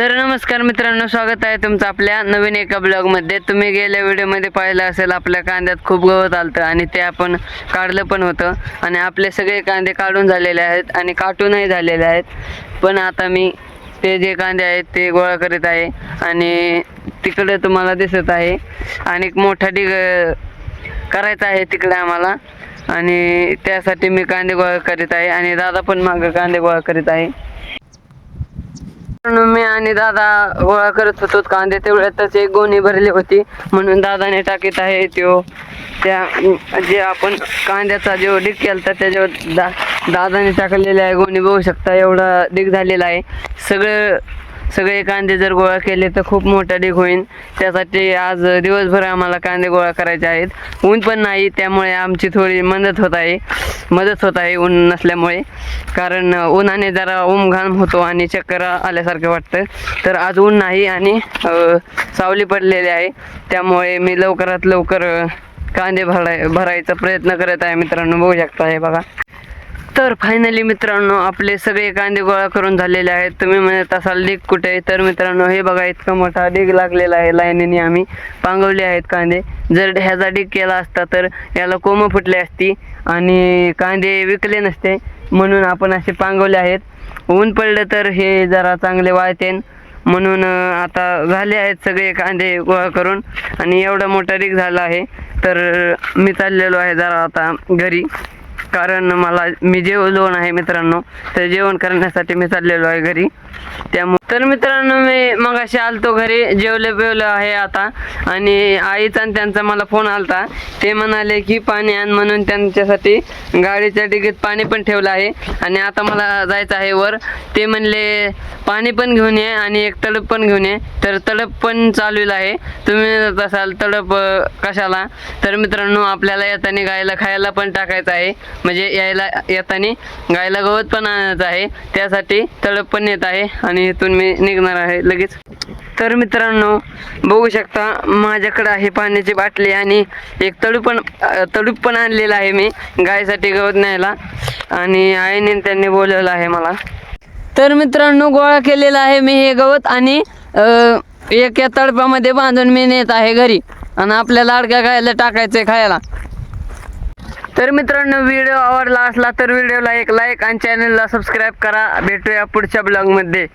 तर नमस्कार मित्रांनो स्वागत आहे तुमचं आपल्या नवीन एका ब्लॉगमध्ये. तुम्ही गेल्या व्हिडिओमध्ये पाहिलं असेल आपल्या कांद्यात खूप गवत आलतं आणि ते आपण काढलं पण होतं. आणि आपले सगळे कांदे काढून झालेले आहेत आणि काटूनही झालेले आहेत. पण आता मी ते जे कांदे आहेत ते गोळा करीत आहे आणि तिकडे तुम्हाला दिसत आहे. आणि एक मोठा डिग करायचा आहे तिकडे आम्हाला. आणि त्यासाठी मी कांदे गोळा करीत आहे आणि दादा पण मागं कांदे गोळा करीत आहे. मी आणि दादा गोळा करत होतो कांदे. तेवढ्यातच एक गोणी भरली होती. म्हणून दादाने टाकीत आहे तो. त्या जे आपण कांद्याचा जो डिग केला त्याच्यावर दा दादाने टाकलेला आहे गोणी. बघू शकता एवढा डिग झालेला आहे. सगळं सगळे कांदे जर गोळा केले तर खूप मोठा ढीग होईल त्यासाठी आज दिवसभर आम्हाला कांदे गोळा करायचे आहेत. ऊन पण नाही त्यामुळे आमची थोडी मदत होत आहे. मदत होत आहे ऊन नसल्यामुळे. कारण उन्हाने जरा ऊम घाम होतो आणि चक्कर आल्यासारखं वाटतं. तर आज ऊन नाही आणि सावली पडलेली आहे. त्यामुळे मी लवकरात लवकर कांदे भराय भरायचा प्रयत्न करत आहे मित्रांनो. बघू शकता हे बघा. तर फायनली मित्रांनो आपले सगळे कांदे गोळा करून झालेले आहेत. तुम्ही म्हणत असाल डीग कुठे? आहे तर मित्रांनो हे बघा इतका मोठा डीग लागलेला आहे. लाईनीने आम्ही पांगवले आहेत कांदे. जर ह्याचा डीग केला असता तर याला कोमं फुटले असती आणि कांदे विकले नसते. म्हणून आपण असे पांगवले आहेत. ऊन पडलं तर हे जरा चांगले वाळतेन. म्हणून आता झाले आहेत सगळे कांदे गोळा करून. आणि एवढा मोठा डीग झाला आहे. तर मी चाललेलो आहे जरा आता घरी. कारण मला मी जेवण आहे मित्रांनो तर जेवण करण्यासाठी मी चाललेलो आहे घरी. त्यामुळे तर मित्रांनो मी मगाशी आलतो घरी जेवले बेवलं आहे आता. आणि आईचा आणि त्यांचा मला फोन आलता. ते म्हणाले की पाणी आण म्हणून त्यांच्यासाठी गाडीच्या डिगीत पाणी पण ठेवलं आहे. आणि आता मला जायचं आहे वर. ते म्हणले पाणी पण घेऊन ये आणि एक तडप पण घेऊन ये. तर तडप पण चालू आहे. तुम्ही असाल तडप कशाला? तर मित्रांनो आपल्याला येताना गायला खायला पण टाकायचं आहे. म्हणजे यायला येताना गायला गवत पण आणायचं आहे. त्यासाठी तडप पण येत आहे आणि इथून मी निघणार आहे लगेच. तर मित्रांनो बघू शकता माझ्याकडे आहे पाण्याची बाटली आणि एक तळू पण तळूप पण आणलेला आहे मी गायसाठी गवत न्यायला. आणि आईने त्यांनी बोलवलं आहे मला. तर मित्रांनो गोळा केलेला आहे मी हे गवत आणि एक या तडपामध्ये बांधून मी नेत आहे घरी. आणि आपल्या लाडक्या गायला टाकायचंय खायला. तर मित्रांनो व्हिडिओ आवडला असला तर व्हिडिओला एक लाईक आणि चॅनलला सबस्क्राईब करा. भेटूया पुढच्या ब्लॉगमध्ये